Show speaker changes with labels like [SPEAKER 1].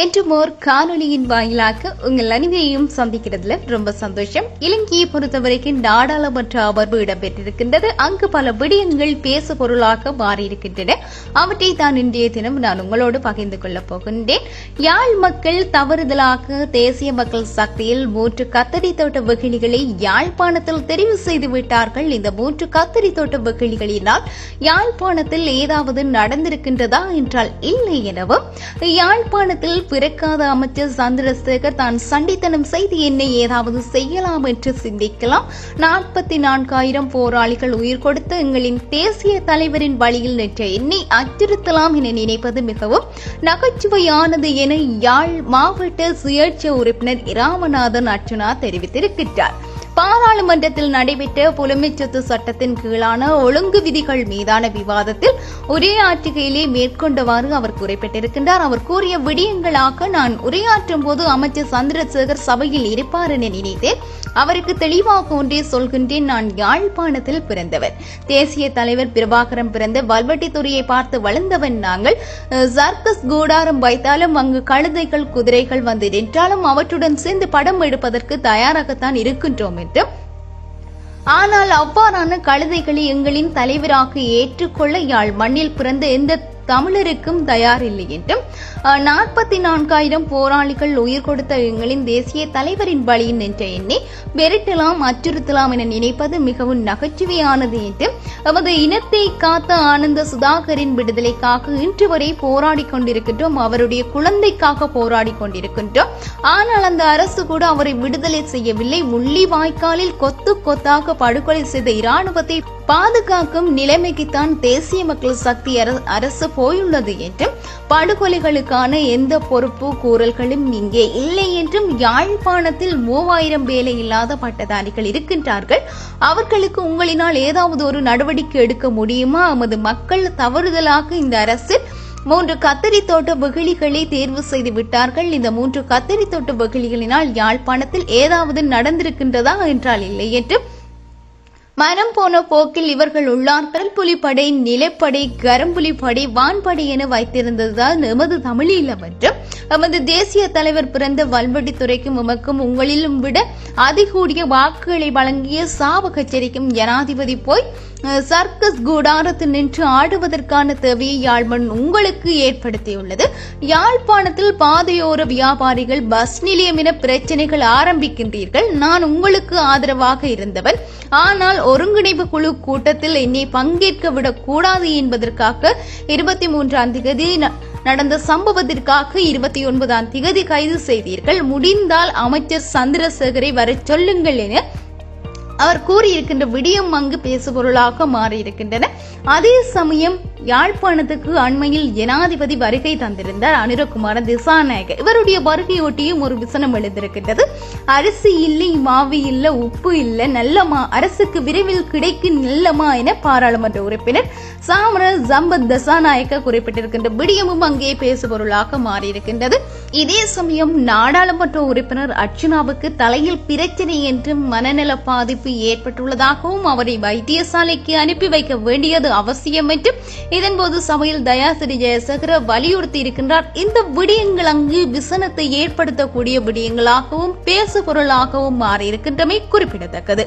[SPEAKER 1] என்றும் ஓர் காணொலியின் வாயிலாக உங்கள் அனைவரையும் சந்திக்கிறதுல ரொம்ப சந்தோஷம். இலங்கையை பொறுத்தவரைக்கும் நாடாளுமன்ற அமர்வு இடம்பெற்றிருக்கின்றது. அங்கு பல விடயங்கள் பேசு பொருளாக மாறியிருக்கின்றன. அவற்றை தான் இன்றைய தினம் நான் உங்களோடு பகிர்ந்து கொள்ளப் போகின்றேன். யாழ் மக்கள் தவறுதலாக தேசிய மக்கள் சக்தியில் மூன்று கத்தரி தோட்ட வகிழிகளை யாழ்ப்பாணத்தில் தெரிவு செய்து விட்டார்கள். இந்த மூன்று கத்தரி தோட்ட வகிழிகளினால் யாழ்ப்பாணத்தில் ஏதாவது நடந்திருக்கின்றதா என்றால் இல்லை எனவும் யாழ்ப்பாணத்தில் பிறக்காத அமைச்சர் சந்திரசேகர் தான் சண்டித்தனம் செய்து என்னை ஏதாவது செய்யலாம் என்று சிந்திக்கலாம். நாற்பத்தி நான்காயிரம் போராளிகள் உயிர் கொடுத்த எங்களின் தேசிய தலைவரின் வழியில் நின்ற என்னை அச்சுறுத்தலாம் என நினைப்பது மிகவும் நகைச்சுவையானது என யாழ் மாவட்ட சுயேட்சை உறுப்பினர் இராமநாதன் அர்ச்சுனா தெரிவித்திருக்கிறார் பாராளுமன்றத்தில் நடைபெற்ற புலமைச்சொத்து சட்டத்தின் கீழான ஒழுங்கு விதிகள் மீதான விவாதத்தில் உரையாற்றுகையிலே மேற்கொண்டவாறு அவர் குறிப்பிட்டிருக்கின்றார். அவர் கூறிய விடயங்களாக நான் உரையாற்றும் போது அமைச்சர் சந்திரசேகர் சபையில் இருப்பார் என நினைத்தேன். அவருக்கு தெளிவாக ஒன்றே சொல்கின்றேன். நான் யாழ்ப்பாணத்தில் பிறந்தவர். தேசிய தலைவர் பிரபாகரம் பிறந்த வல்வட்டித்துறையை பார்த்து வளர்ந்தவன் நாங்கள். சர்க்கஸ் கூடாரம் வைத்தாலும் அங்கு கழுதைகள் குதிரைகள் வந்து நின்றாலும் அவற்றுடன் சேர்ந்து படம் எடுப்பதற்கு தயாராகத்தான் இருக்கின்றோம் என்றும் ஆனால் அவ்வாறான கழுதைகளை எங்களின் தலைவராக ஏற்றுக்கொள்ள யாழ் மண்ணில் பிறந்த எந்த தமிழருக்கும் தயாரில்லை என்றும் நாற்பத்தி நான்காயிரம் போராளிகள் உயிர் கொடுத்த எங்களின் தேசிய தலைவரின் வழியில் என்ற எண்ணி வெறுட்டலாம் அச்சுறுத்தலாம் என நினைப்பது மிகவும் நகைச்சுவையானது என்றும் எமது இனத்தை காத்த ஆனந்த சுதாகரின் விடுதலைக்காக இன்று வரை போராடி கொண்டிருக்கின்றோம் அவருடைய குழந்தைக்காக போராடி கொண்டிருக்கின்றோம். ஆனால் அந்த அரசு கூட அவரை விடுதலை செய்யவில்லை. முள்ளி வாய்க்காலில் கொத்து கொத்தாக படுகொலை செய்த இராணுவத்தை பாதுகாக்கும் நிலைமைக்குத்தான் தேசிய மக்கள் சக்தி அர- அரசு போயுள்ளது என்றும் படுகொலைகளுக்கான எந்த பொறுப்பு கூறல்களும் இங்கே இல்லை என்றும் யாழ்ப்பாணத்தில் மூவாயிரம் வேலை இல்லாத பட்டதாரிகள் இருக்கின்றார்கள். அவர்களுக்கு உங்களினால் ஏதாவது ஒரு நடவடிக்கை எடுக்க முடியுமா? நமது மக்கள் தவறுதலாக இந்த அரசு மூன்று கத்தரி தோட்ட வெகுளிகளை தேர்வு செய்து விட்டார்கள். இந்த மூன்று கத்தரி தோட்ட வெகுளிகளினால் யாழ்ப்பாணத்தில் ஏதாவது நடந்திருக்கின்றதா? என்றால் இல்லை என்றும் மனம் போன போக்கில் இவர்கள் உள்ளார். புலிப்படை நிலப்படை கரம்புலிப்படை வான்படை என வைத்திருந்ததுதான் எமது தமிழீழம் மற்றும் எமது தேசிய தலைவர் பிறந்த வல்வெட்டித்துறைக்கும் உமக்கும் உங்களிலும் விட அதிகூடிய வாக்குகளை வழங்கிய சாவ கச்சேரிக்கும் ஜனாதிபதி போய் சர்க்கஸ் கூடாரத்தில் நின்று ஆடுவதற்கான தேவையை யாழ்மண் உங்களுக்கு ஏற்படுத்தியுள்ளது. யாழ்ப்பாணத்தில் பாதையோர வியாபாரிகள் பஸ் நிலையம் என பிரச்சனைகள் ஆரம்பிக்கின்றீர்கள். நான் உங்களுக்கு ஆதரவாக இருந்தவன். ஆனால் ஒருங்கிணைப்பு குழு கூட்டத்தில் என்னை பங்கேற்க விடக்கூடாது என்பதற்காக இருபத்தி மூன்றாம் திகதி ந- நடந்த சம்பவத்திற்காக இருபத்தி ஒன்பதாம் திகதி கைது செய்தீர்கள். முடிந்தால் அமைச்சர் சந்திரசேகரை வரச் சொல்லுங்கள் என அவர் கூறியிருக்கின்ற விடியம் அங்கு பேசுபொருளாக மாறியிருக்கின்றன. அதே சமயம் யாழ்ப்பாணத்துக்கு அண்மையில் ஜனாதிபதி வருகை தந்திருந்தார் அனிரகுமார திசாநாயக இவருடைய வருகையொட்டியும் ஒரு விசனம் எழுந்திருக்கின்றது. அரிசி இல்லை மாவு இல்லை உப்பு இல்லை நல்லமா அரசுக்கு விரைவில் கிடைக்கும் நல்லமா என பாராளுமன்ற உறுப்பினர் சாமர ஜம்பத் தசாநாயக்க குறிப்பிட்டிருக்கின்ற விடியமும் அங்கே பேசுபொருளாக மாறியிருக்கின்றது. இதே சமயம் நாடாளுமன்ற உறுப்பினர் அர்ச்சுனாவுக்கு தலையில் பிரச்சனை என்றும் மனநல பாதிப்பு ஏற்பட்டுள்ளதாகவும் அவரை வைத்தியசாலைக்கு அனுப்பி வைக்க வேண்டியது அவசியம் என்றும் இதன்போது சபையில் தயாசிரி ஜெயசகர வலியுறுத்தி இருக்கின்றார் இந்த விடயங்கள் அங்கு விசனத்தை ஏற்படுத்தக்கூடிய விடயங்களாகவும் பேசுபொருளாகவும் மாறியிருக்கின்றமை குறிப்பிடத்தக்கது.